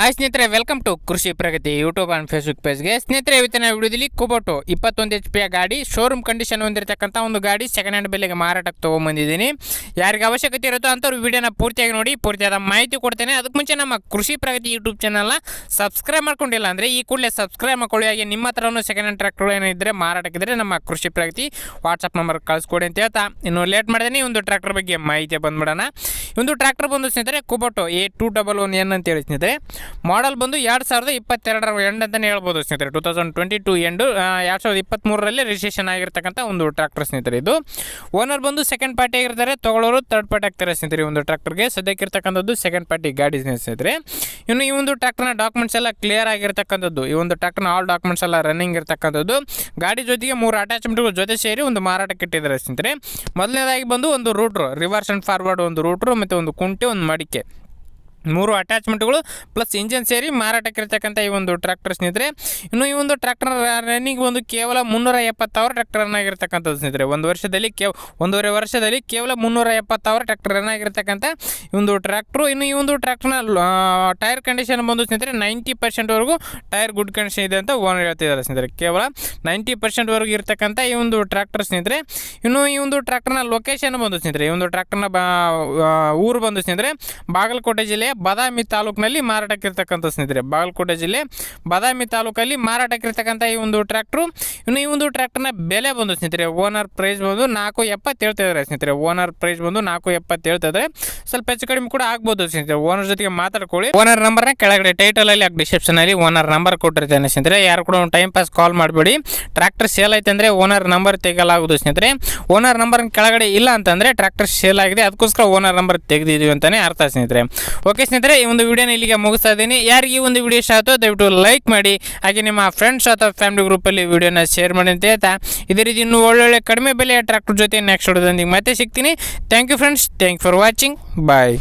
Hi ಸ್ನೇಹಿತರೆ welcome to Krishi Pragati YouTube and Facebook ಪೇಜ್ಗೆ ಸ್ನೇಹಿತರೆ ಇವತ್ತಿನ ವಿಡಿಯೋದಲ್ಲಿ ಕುಬೋಟು ಇಪ್ಪತ್ತೊಂದು ಎಚ್ ಪಿಯ ಗಾಡಿ ಶೋರೂಮ್ ಕಂಡೀಷನ್ ಹೊಂದಿರತಕ್ಕಂಥ ಒಂದು ಗಾಡಿ ಸೆಕೆಂಡ್ ಹ್ಯಾಂಡ್ ಬೆಲೆಗೆ ಮಾರಾಟಕ್ಕೆ ತೊಗೊಂಬಂದಿದ್ದೀನಿ. ಯಾರಿಗೆ ಅವಶ್ಯಕತೆ ಇರುತ್ತೋ ಅಂಥವ್ರು ವಿಡಿಯೋನ ಪೂರ್ತಿಯಾಗಿ ನೋಡಿ, ಪೂರ್ತಿಯಾದ ಮಾಹಿತಿ ಕೊಡ್ತೇನೆ. ಅದಕ್ಕೆ ಮುಂಚೆ ನಮ್ಮ ಕೃಷಿ ಪ್ರಗತಿ ಯೂಟ್ಯೂಬ್ ಚಾನಲ್ನ ಸಬ್ಸ್ಕ್ರೈಬ್ ಮಾಡ್ಕೊಂಡಿಲ್ಲ ಅಂದರೆ, ಈ ಕೂಡಲೇ ಸಬ್ಸ್ಕ್ರೈಬ್ ಮಾಡ್ಕೊಳ್ಳಿ. ಹಾಗೆ ನಿಮ್ಮ ಹತ್ರನೂ ಸೆಕೆಂಡ್ ಹ್ಯಾಂಡ್ ಟ್ರ್ಯಾಕ್ಟರ್ ಏನಿದ್ದರೆ ಮಾರಾಟಕ್ಕಿದ್ರೆ ನಮ್ಮ ಕೃಷಿ ಪ್ರಗತಿ ವಾಟ್ಸಪ್ ನಂಬರ್ ಕಳಿಸ್ಕೊಡಿ ಅಂತ ಹೇಳ್ತಾ. ಇನ್ನು ಲೇಟ್ ಮಾಡಿದ್ರೆ ಒಂದು ಟ್ರ್ಯಾಕ್ಟರ್ ಬಗ್ಗೆ ಮಾಹಿತಿ ಬಂದ್ಬಿಡೋಣ. ಒಂದು ಟ್ರ್ಯಾಕ್ಟರ್ ಬಂದು ಸ್ನೇಹಿತರೆ Kubota A two double one N ಅಂತ ಹೇಳಿ ಸ್ನೇಹಿತರೆ. ಮಾಡಲ್ ಬಂದು ಎರಡು ಸಾವಿರದ ಇಪ್ಪತ್ತೆರಡರ ಎಂಡ್ ಅಂತಲೇ ಹೇಳ್ಬೋದು ಸ್ನೇಹಿತರೆ. Two thousand twenty two end ಎರಡು ಸಾವಿರದ ಇಪ್ಪತ್ತ್ಮೂರರಲ್ಲಿ ರಿಜಿಸ್ಟ್ರೇಷನ್ ಆಗಿರ್ತಕ್ಕಂಥ ಒಂದು ಟ್ರ್ಯಾಕ್ಟರ್ ಸ್ನೇಹಿತರೆ ಇದು. ಓನರ್ ಬಂದು ಸೆಕೆಂಡ್ ಪಾರ್ಟಿ ಆಗಿರ್ತಾರೆ. ತಗೊಳ್ಳೋರು ತರ್ಡ್ ಪಾರ್ಟಿ ಆಗ್ತಾರೆ ಸ್ನೇಹಿತರೆ ಒಂದು ಟ್ರ್ಯಾಕ್ಟರ್ಗೆ ಸದ್ಯಕ್ಕೆ ಇರ್ತಕ್ಕಂಥದ್ದು ಸೆಕೆಂಡ್ ಪಾರ್ಟಿ ಗಾಡಿ ಸ್ನೇಹಿತರೆ ಇನ್ನು ಈ ಒಂದು ಟ್ರ್ಯಾಕ್ಟರ್ನ ಡಾಕ್ಯುಮೆಂಟ್ಸ್ ಎಲ್ಲ ಕ್ಲಿಯರ್ ಆಗಿರ್ತಕ್ಕಂಥದ್ದು, ಈ ಒಂದು ಟ್ರ್ಯಾಕ್ಟರ್ನ ಆಲ್ ಡಾಕ್ಯುಮೆಂಟ್ಸ್ ಎಲ್ಲ ರನ್ನಿಂಗ್ ಇರ್ತಕ್ಕಂಥದ್ದು, ಗಾಡಿ ಜೊತೆಗೆ ಮೂರು ಅಟ್ಯಾಚ್ಮೆಂಟ್ಗಳು ಜೊತೆ ಸೇರಿ ಒಂದು ಮಾರಾಟಕ್ಕೆ ಇಟ್ಟಿದ್ದಾರೆ ಸ್ನೇಹಿತರೆ. ಮೊದಲನೇದಾಗಿ ಬಂದು ಒಂದು ರೂಟ್ರು ರಿವರ್ಸ್ ಆ್ಯಂಡ್ ಫಾರ್ವರ್ಡ್ ಒಂದು ರೂಟ್ರು ಮತ್ತು ಒಂದು ಕುಂಟೆ ಒಂದು ಮಡಿಕೆ. ಮೂರು ಅಟ್ಯಾಚ್ಮೆಂಟ್ಗಳು ಪ್ಲಸ್ ಇಂಜನ್ ಸೇರಿ ಮಾರಾಟಕ್ಕೆ ಇರತಕ್ಕಂಥ ಈ ಒಂದು ಟ್ರ್ಯಾಕ್ಟರ್ ಸ್ನೇಹಿತರೆ. ಇನ್ನು ಈ ಒಂದು ಟ್ರ್ಯಾಕ್ಟರ್ ರನ್ನಿಂಗ್ ಒಂದು ಕೇವಲ ಮುನ್ನೂರ ಎಪ್ಪತ್ತಾರು ಟ್ರ್ಯಾಕ್ಟರ್ ರನ್ ಸ್ನೇಹಿತರೆ. ಒಂದು ವರ್ಷದಲ್ಲಿ ಕೇವ್, ಒಂದೂವರೆ ವರ್ಷದಲ್ಲಿ ಕೇವಲ ಮುನ್ನೂರ ಎಪ್ಪತ್ತಾರು ಟ್ರ್ಯಾಕ್ಟರ್ ರನ್ ಈ ಒಂದು ಟ್ರ್ಯಾಕ್ಟ್ರು ಇನ್ನು ಈ ಒಂದು ಟ್ರ್ಯಾಕ್ಟರ್ನ ಟೈರ್ ಕಂಡೀಷನ್ ಬಂದು ಸ್ನೇಹಿತರೆ ನೈಂಟಿ ಪರ್ಸೆಂಟ್ವರೆಗೂ ಟೈರ್ ಗುಡ್ ಕಂಡೀಷನ್ ಇದೆ ಅಂತ ಓನರ್ ಹೇಳ್ತಿದ್ದಾರೆ ಸ್ನೇಹಿತರೆ. ಕೇವಲ ನೈಂಟಿ ಪರ್ಸೆಂಟ್ವರೆಗೂ ಇರ್ತಕ್ಕಂಥ ಈ ಒಂದು ಟ್ರ್ಯಾಕ್ಟರ್ ಸ್ನೇಹಿತರೆ. ಇನ್ನು ಈ ಒಂದು ಟ್ರ್ಯಾಕ್ಟರ್ನ ಲೊಕೇಶನ್ ಬಂದು ಸ್ನೇಹಿತರೆ, ಈ ಒಂದು ಟ್ರ್ಯಾಕ್ಟರ್ನ ಊರು ಬಂದು ಸ್ನೇಹಿತರೆ, ಬಾಗಲಕೋಟೆ ಜಿಲ್ಲೆಯ ಬಾದಾಮಿ ತಾಲೂಕಿನಲ್ಲಿ ಮಾರಾಟಕ್ಕಿರ್ತಕ್ಕಂಥ ಸ್ನೇಹಿತರೆ, ಬಾಗಲಕೋಟೆ ಜಿಲ್ಲೆ ಬಾದಾಮಿ ತಾಲೂಕಲ್ಲಿ ಮಾರಾಟಕ್ಕಿರ್ತಕ್ಕಂಥ ಈ ಒಂದು ಟ್ರ್ಯಾಕ್ಟ್ರು. ಇನ್ನು ಈ ಒಂದು ಟ್ರ್ಯಾಕ್ಟರ್ನ ಬೆಲೆ ಬಂದು ಸ್ನೇಹಿತರೆ, ಓನರ್ ಪ್ರೈಸ್ ಬಂದು ನಾಲ್ಕು ಎಪ್ಪತ್ತು ಸ್ನೇಹಿತರೆ. ಓನರ್ ಪ್ರೈಸ್ ಬಂದು ನಾಲ್ಕು ಎಪ್ಪತ್ತು ಹೇಳ್ತಾ ಸ್ವಲ್ಪ ಹೆಚ್ಚು ಕಡಿಮೆ ಕೂಡ ಆಗ್ಬೋದು ಸ್ನೇಹಿತರೆ. ಓನರ್ ಜೊತೆಗೆ ಮಾತಾಡ್ಕೊಳ್ಳಿ. ಓನರ್ ನಂಬರ್ನ ಕೆಳಗಡೆ ಟೈಟಲ್ ಅಲ್ಲಿ ಡಿಸ್ಕ್ರಿಪ್ಷನ್ ಅಲ್ಲಿ ಓನರ್ ನಂಬರ್ ಕೊಟ್ಟಿರ್ತೇನೆ ಸ್ನೇಹಿತರೆ. ಯಾರು ಕೂಡ ಒಂದು ಟೈಮ್ ಪಾಸ್ ಕಾಲ್ ಮಾಡಬೇಡಿ. ಟ್ರ್ಯಾಕ್ಟರ್ ಸೇಲ್ ಆಯ್ತು ಅಂದರೆ ಓನರ್ ನಂಬರ್ ತೆಗೆಯಲಾಗುವುದು ಸ್ನೇಹಿತರೆ. ಓನರ್ ನಂಬರ್ ಕೆಳಗಡೆ ಇಲ್ಲ ಅಂತಂದರೆ ಟ್ರ್ಯಾಕ್ಟರ್ ಸೇಲ್ ಆಗಿದೆ. ಅದಕ್ಕೋಸ್ಕರ ಓನರ್ ನಂಬರ್ ತೆಗೆದಿದ್ದೀವಿ ಅಂತಲೇ ಅರ್ಥ ಸ್ನೇಹಿತರೆ. ಓಕೆ ಸ್ನೇಹಿತರೆ, ಈ ಒಂದು ವಿಡಿಯೋನ ಇಲ್ಲಿಗೆ ಮುಗಿಸ್ತಾ ಇದ್ದೀನಿ. ಯಾರಿಗೆ ಈ ಒಂದು ವಿಡಿಯೋ ಇಷ್ಟ ಆಯ್ತೋ, ದಯವಿಟ್ಟು ಲೈಕ್ ಮಾಡಿ. ಹಾಗೆ ನಿಮ್ಮ ಫ್ರೆಂಡ್ಸ್ ಅಥವಾ ಫ್ಯಾಮಿಲಿ ಗ್ರೂಪಲ್ಲಿ ವಿಡಿಯೋನ ಶೇರ್ ಮಾಡಿ ಅಂತ ಹೇಳ್ತಾ. ಇದೇ ರೀತಿ ಇನ್ನೂ ಒಳ್ಳೊಳ್ಳೆ ಕಡಿಮೆ ಬೆಲೆಯ ಟ್ರ್ಯಾಕ್ಟರ್ ಜೊತೆ ನೆಕ್ಸ್ಟ್ ವಿಡಿಯೋದೊಂದಿಗೆ ಮತ್ತೆ ಸಿಗ್ತೀನಿ. Thank you friends thank for watching bye